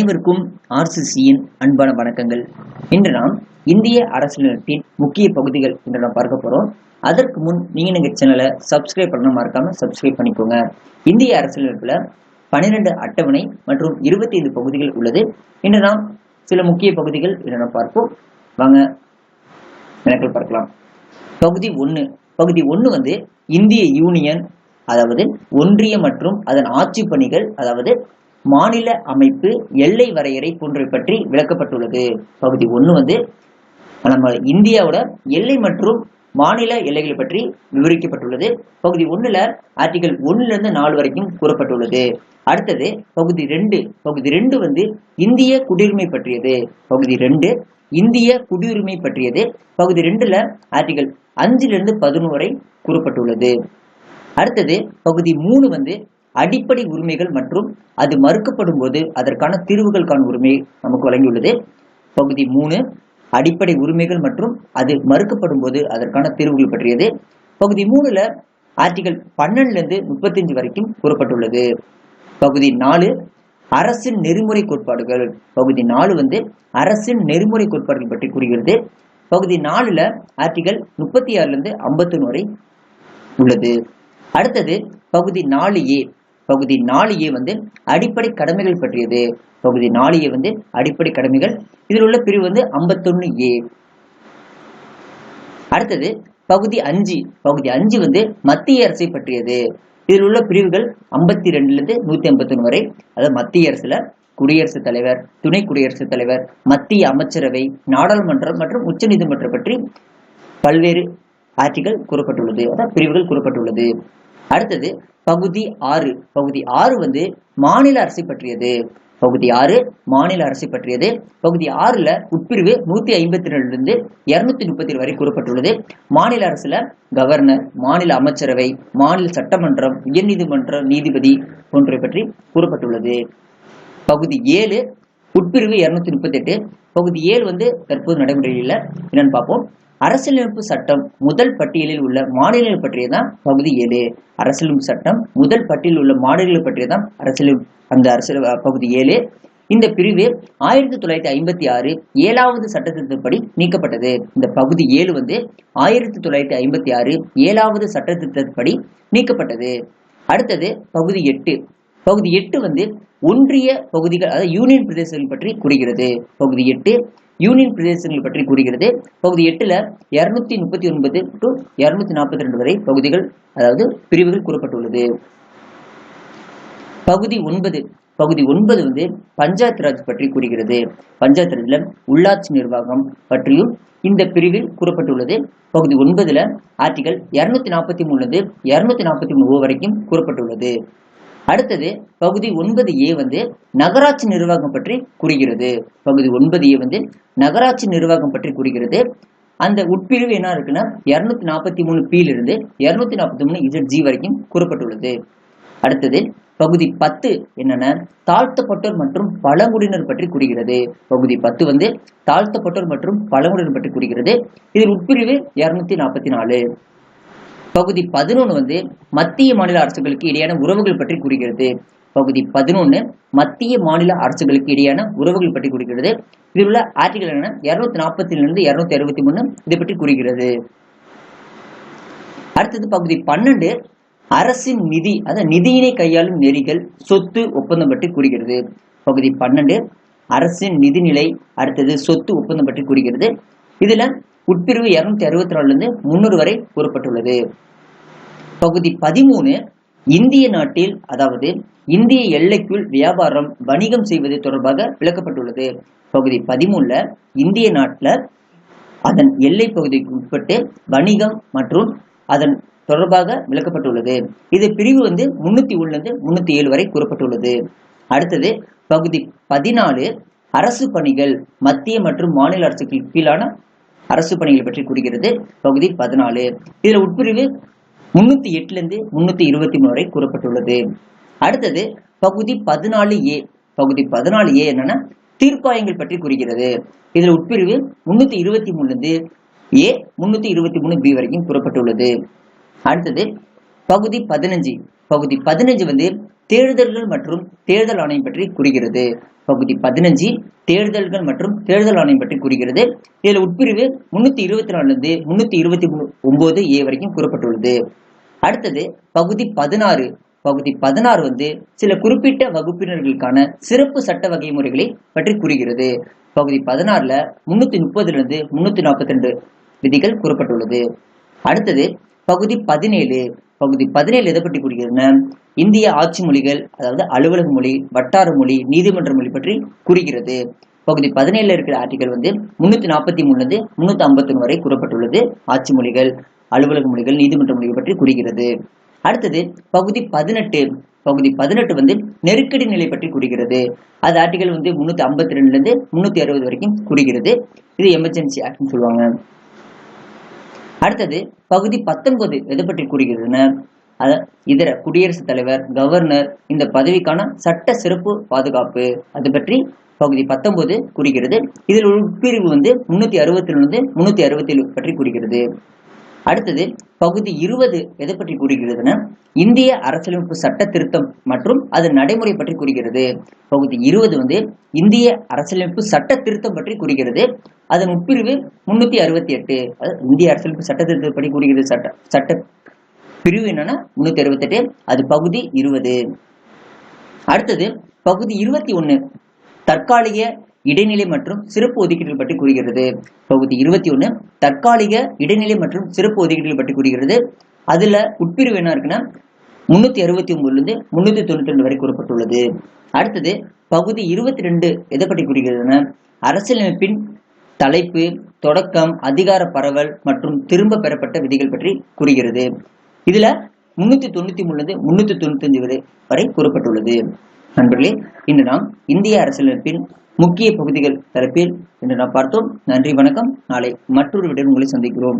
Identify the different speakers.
Speaker 1: அனைவருக்கும் ஆர்சிசியின் அன்பான வணக்கங்கள். இன்று நாம் இந்திய அரசியலமைப்பின் முக்கிய பகுதிகள் என்று நாம் பார்க்க போறோம். அதற்கு முன் நீங்க எங்க சேனலை சப்ஸ்கிரைப் பண்ண மறக்காம சப்ஸ்கிரைப் பண்ணிக்கோங்க. இந்திய அரசியலமைப்புல பன்னிரண்டு அட்டவணை மற்றும் இருபத்தி ஐந்து பகுதிகள் உள்ளது. இன்று நாம் சில முக்கிய பகுதிகள் என்று நாம் பார்ப்போம். வாங்க விளக்கல் பார்க்கலாம். பகுதி ஒன்று பகுதி ஒன்று வந்து இந்திய யூனியன் அதாவது ஒன்றிய மற்றும் அதன் ஆட்சி பணிகள் அதாவது மாநில அமைப்பு எல்லை வரையறை போன்றவை பற்றி விளக்கப்பட்டுள்ளது. பகுதி ஒன்று வந்து நம்ம இந்தியாவோட எல்லை மற்றும் மாநில எல்லைகளை பற்றி விவரிக்கப்பட்டுள்ளது. பகுதி ஒன்றுல ஆர்டிகல் ஒன்னுல இருந்து நாலு வரைக்கும் கூறப்பட்டுள்ளது. அடுத்தது பகுதி ரெண்டு பகுதி ரெண்டு வந்து இந்திய குடியுரிமை பற்றியது. பகுதி ரெண்டு இந்திய குடியுரிமை பற்றியது. பகுதி ரெண்டுல ஆர்டிகல் அஞ்சுல இருந்து பதினோரு வரை கூறப்பட்டுள்ளது. அடுத்தது பகுதி மூணு வந்து அடிப்படை உரிமைகள் மற்றும் அது மறுக்கப்படும் போது அதற்கான தீர்வுகளுக்கான உரிமை நமக்கு வழங்கியுள்ளது. பகுதி மூணு அடிப்படை உரிமைகள் மற்றும் அது மறுக்கப்படும் போது அதற்கான தீர்வுகள் பற்றியது. பகுதி மூணுல ஆர்டிகல் பன்னெண்டுல இருந்து முப்பத்தஞ்சு வரைக்கும் கூறப்பட்டுள்ளது. பகுதி நாலு அரசின் நெறிமுறை கோட்பாடுகள். பகுதி நாலு வந்து அரசின் நெறிமுறை கோட்பாடுகள் பற்றி கூறுகிறது. பகுதி நாலுல ஆர்டிகல் முப்பத்தி ஆறுல இருந்து ஐம்பத்தொன்னு வரை உள்ளது. அடுத்தது பகுதி நாலு ஏ. பகுதி நாலு வந்து அடிப்படை கடமைகள் பற்றியது. பகுதி நாலு வந்து அடிப்படை கடமைகள். இதில் உள்ள பிரிவு வந்து ஐம்பத்தொன்னு ஏ. அடுத்தது பகுதி அஞ்சு. பகுதி அஞ்சு வந்து மத்திய அரசை பற்றியது. இதில் உள்ள பிரிவுகள் ஐம்பத்தி ரெண்டுலேருந்து நூற்றி ஐம்பத்தொன்று வரை. அதாவது மத்திய அரசில் குடியரசுத் தலைவர் துணை குடியரசுத் தலைவர் மத்திய அமைச்சரவை நாடாளுமன்றம் மற்றும் உச்சநீதிமன்றம் பற்றி பல்வேறு ஆட்சிகள் கூறப்பட்டுள்ளது. அதாவது பிரிவுகள் கூறப்பட்டுள்ளது. அடுத்தது பகுதி ஆறு. பகுதி ஆறு வந்து மாநில அரசு பற்றியது. பகுதி ஆறு மாநில அரசு பற்றியது. பகுதி ஆறுல உட்பிரிவு நூத்தி ஐம்பத்தி ரெண்டுல இருந்து இருநூத்தி முப்பத்தி ஏழு வரை கூறப்பட்டுள்ளது. மாநில அரசுல கவர்னர் மாநில அமைச்சரவை மாநில சட்டமன்றம் உயர்நீதிமன்ற நீதிபதி போன்றவை பற்றி கூறப்பட்டுள்ளது. பகுதி ஏழு உட்பிரிவு இருநூத்தி முப்பத்தி எட்டு பகுதி ஏழு வந்து தற்போது நடைமுறையில் இல்லை. என்னன்னு பார்ப்போம். அரசியலமைப்பு சட்டம் முதல் பட்டியலில் உள்ள மாநிலங்கள் பற்றிய தான் பகுதி ஏழு. அரசியலமைப்பு சட்டம் முதல் பட்டியலில் உள்ள மாநிலங்கள் பற்றியதான் அரசியல் அந்த அரசியல் பகுதி ஏழு. இந்த பிரிவு ஆயிரத்தி தொள்ளாயிரத்தி ஐம்பத்தி ஆறு ஏழாவது சட்டத்திட்டத்தின்படி நீக்கப்பட்டது. இந்த பகுதி ஏழு வந்து ஆயிரத்தி தொள்ளாயிரத்தி ஐம்பத்தி ஆறு ஏழாவது சட்டத்திட்டத்தின்படி நீக்கப்பட்டது. அடுத்தது பகுதி எட்டு. பகுதி எட்டு வந்து ஒன்றிய பகுதிகள் அதாவது யூனியன் பிரதேசங்கள் பற்றி கூறுகிறது. பகுதி எட்டு யூனியன் பிரதேசங்கள் பற்றி கூறுகிறது. பகுதி எட்டுல இருநூத்தி முப்பத்தி ஒன்பது டு இரநூத்தி நாற்பத்தி ரெண்டு வரை பகுதிகள் அதாவது பிரிவுகள் கூறப்பட்டுள்ளது. பகுதி ஒன்பது பகுதி ஒன்பது வந்து பஞ்சாயத்து ராஜ் பற்றி கூறுகிறது. பஞ்சாயத்து ராஜில் உள்ளாட்சி நிர்வாகம் பற்றியும் இந்த பிரிவில் கூறப்பட்டுள்ளது. பகுதி ஒன்பதுல ஆர்டிகல் இருநூத்தி நாற்பத்தி மூணுலேருந்து இருநூத்தி நாற்பத்தி மூணு ஓ வரைக்கும் கூறப்பட்டுள்ளது. அடுத்தது பகுதி ஒன்பது ஏ வந்து நகராட்சி நிர்வாகம் பற்றி கூறுகிறது. பகுதி ஒன்பது ஏ வந்து நகராட்சி நிர்வாகம் பற்றி கூறுகிறது. அந்த உட்பிரிவு என்ன இருக்குன்னா இருநூத்தி நாற்பத்தி மூணு பில இருந்து இருநூத்தி நாற்பத்தி மூணு இசட் ஜி வரைக்கும் கூறப்பட்டுள்ளது. அடுத்தது பகுதி பத்து என்னென்ன தாழ்த்தப்பட்டோர் மற்றும் பழங்குடியினர் பற்றி கூறுகிறது. பகுதி பத்து வந்து தாழ்த்தப்பட்டோர் மற்றும் பழங்குடியினர் பற்றி கூறுகிறது. இதில் உட்பிரிவு இருநூத்தி நாற்பத்தி நாலு பகுதி பதினொன்று வந்து மத்திய மாநில அரசுகளுக்கு இடையான உறவுகள் பற்றி கூறுகிறது. பகுதி பதினொன்று மத்திய மாநில அரசுகளுக்கு இடையான உறவுகள் பற்றி கூறுகிறது. இதில் உள்ள ஆர்டிகல் என்ன இருநூத்தி நாற்பத்திலிருந்து இருநூத்தி அறுபத்தி மூணு இதை பற்றி கூறுகிறது. அடுத்தது பகுதி பன்னெண்டு அரசின் நிதி அதாவது நிதியினை கையாளும் நெறிகள் சொத்து ஒப்பந்தம் பற்றி கூறுகிறது. பகுதி பன்னெண்டு அரசின் நிதிநிலை அடுத்தது சொத்து ஒப்பந்தம் பற்றி கூறுகிறது. இதுல உட்பிரிவு இருநூத்தி அறுபத்தி நாலுலேருந்து முன்னூறு வரை கூறப்பட்டுள்ளது. பகுதி பதிமூணு இந்திய நாட்டில் அதாவது இந்திய எல்லைக்குள் வியாபாரம் வணிகம் செய்வது தொடர்பாக விளக்கப்பட்டுள்ளது. பகுதி பதிமூணுல இந்திய நாட்டில் அதன் எல்லை பகுதிக்கு உட்பட்டு வணிகம் மற்றும் அதன் தொடர்பாக விளக்கப்பட்டுள்ளது. இது பிரிவு வந்து முன்னூத்தி ஒண்ணுல முன்னூத்தி ஏழு வரை கூறப்பட்டுள்ளது. அடுத்தது பகுதி பதினாலு அரசு பணிகள் மத்திய மற்றும் மாநில அரசுகளுக்கு கீழான அரசு பணிகள் பற்றி கூறுகிறது. பகுதி பதினாலு. இதுல உட்பிரிவு முன்னூத்தி எட்டுல இருந்து முன்னூத்தி இருபத்தி மூணு வரை கூறப்பட்டுள்ளது. அடுத்தது பகுதி பதினாலு ஏ. பகுதி பதினாலு ஏ என்னன்னா தீர்ப்பாயங்கள் பற்றி கூறுகிறது. இதுல உட்பிரிவு முன்னூத்தி இருபத்தி மூணுல இருந்து ஏ முன்னூத்தி இருபத்தி மூணு பி வரைக்கும் கூறப்பட்டுள்ளது. அடுத்தது பகுதி பதினஞ்சு. பகுதி பதினஞ்சு வந்து தேர்தல்கள் மற்றும் தேர்தல் ஆணையம் பற்றி கூறுகிறது. பகுதி பதினஞ்சு தேர்தல்கள் மற்றும் தேர்தல் ஆணையம் பற்றி கூறுகிறது. இதில் உட்பிரிவு முன்னூத்தி இருபத்தி நாலுலேருந்து முன்னூத்தி இருபத்தி ஒன்பது ஏ வரைக்கும் கூறப்பட்டுள்ளது. அடுத்தது பகுதி பதினாறு. பகுதி பதினாறு வந்து சில குறிப்பிட்ட வகுப்பினர்களுக்கான சிறப்பு சட்ட வகை முறைகளை பற்றி கூறுகிறது. பகுதி பதினாறுல முன்னூத்தி முப்பதுல இருந்து முன்னூத்தி நாற்பத்தி ரெண்டு விதிகள் கூறப்பட்டுள்ளது. அடுத்தது பகுதி பதினேழு. பகுதி பதினேழு எதை பற்றி கூறுகிறதுனா இந்திய ஆட்சி மொழிகள் அதாவது அலுவலக மொழி வட்டார மொழி நீதிமன்ற மொழி பற்றி கூறுகிறது. பகுதி பதினேழுல இருக்கிற ஆர்டிகல் வந்து முன்னூத்தி நாற்பத்தி மூணுலேருந்து முன்னூத்தி ஐம்பத்தி ஒன்று வரை கூறப்பட்டுள்ளது ஆட்சி மொழிகள் அலுவலக மொழிகள் நீதிமன்ற மொழிகள் பற்றி கூறுகிறது. அடுத்தது பகுதி பதினெட்டு பகுதி பதினெட்டு வந்து நெருக்கடி நிலை பற்றி கூறுகிறது. அது ஆர்டிகல் வந்து முன்னூத்தி ஐம்பத்தி ரெண்டுல இருந்து முன்னூத்தி அறுபது வரைக்கும் கூறுகிறது. இது எமர்ஜென்சி ஆக்ட்னு சொல்லுவாங்க. அடுத்தது பகுதி பத்தொன்பது எது பற்றி கூறுகிறதுன்னா அத இதர குடியரசுத் தலைவர் கவர்னர் இந்த பதவிக்கான சட்ட சிறப்பு பாதுகாப்பு அது பற்றி பகுதி பத்தொன்பது கூறுகிறது. இதில் உட்பிரிவு வந்து முன்னூத்தி அறுபத்தி இருந்து முன்னூத்தி அறுபத்தி ஏழு பற்றி கூறுகிறது. அடுத்தது பகுதி இருபது எதை பற்றி கூறுகிறதுனா இந்திய அரசியலமைப்பு சட்ட திருத்தம் மற்றும் அது நடைமுறை பற்றி கூறுகிறது. பகுதி இருபது வந்து இந்திய அரசியலமைப்பு சட்ட திருத்தம் பற்றி கூறுகிறது. அதன் உட்பிரிவு முன்னூத்தி அறுபத்தி எட்டு இந்திய அரசியலமைப்பு சட்ட திருத்தம் பற்றி கூறுகிறது. சட்ட சட்ட பிரிவு என்னன்னா முன்னூத்தி அறுபத்தி எட்டு அது பகுதி இருபது. அடுத்தது பகுதி இருபத்தி ஒன்னு தற்காலிக இடைநிலை மற்றும் சிறப்பு ஒதுக்கீடுகள் பற்றி கூறுகிறது. பகுதி இருபத்தி ஒன்று தற்காலிக இடைநிலை மற்றும் சிறப்பு ஒதுக்கீடுகள் பற்றி கூறுகிறது. அதுல உட்பிரிவு என்ன இருக்குன்னா முன்னூத்தி அறுபத்தி ஒன்பதுல இருந்து முன்னூத்தி தொண்ணூத்தி ரெண்டு வரை கூறப்பட்டுள்ளது. அடுத்தது பகுதி இருபத்தி ரெண்டு எதை பற்றி கூறுகிறதுனா அரசியலமைப்பின் தலைப்பு தொடக்கம் அதிகார பரவல் மற்றும் திரும்ப பெறப்பட்ட விதிகள் பற்றி கூறுகிறது. இதுல முன்னூத்தி தொண்ணூத்தி மூணுல இருந்து முன்னூத்தி தொண்ணூத்தி அஞ்சு வரை வரை கூறப்பட்டுள்ளது. நண்பர்களே இன்று நாம் இந்திய அரசியலமைப்பின் முக்கிய பகுதிகள் தரப்பில் இன்று நாம் பார்த்தோம். நன்றி வணக்கம். நாளை மற்றொரு விட உங்களை சந்திக்கிறோம்.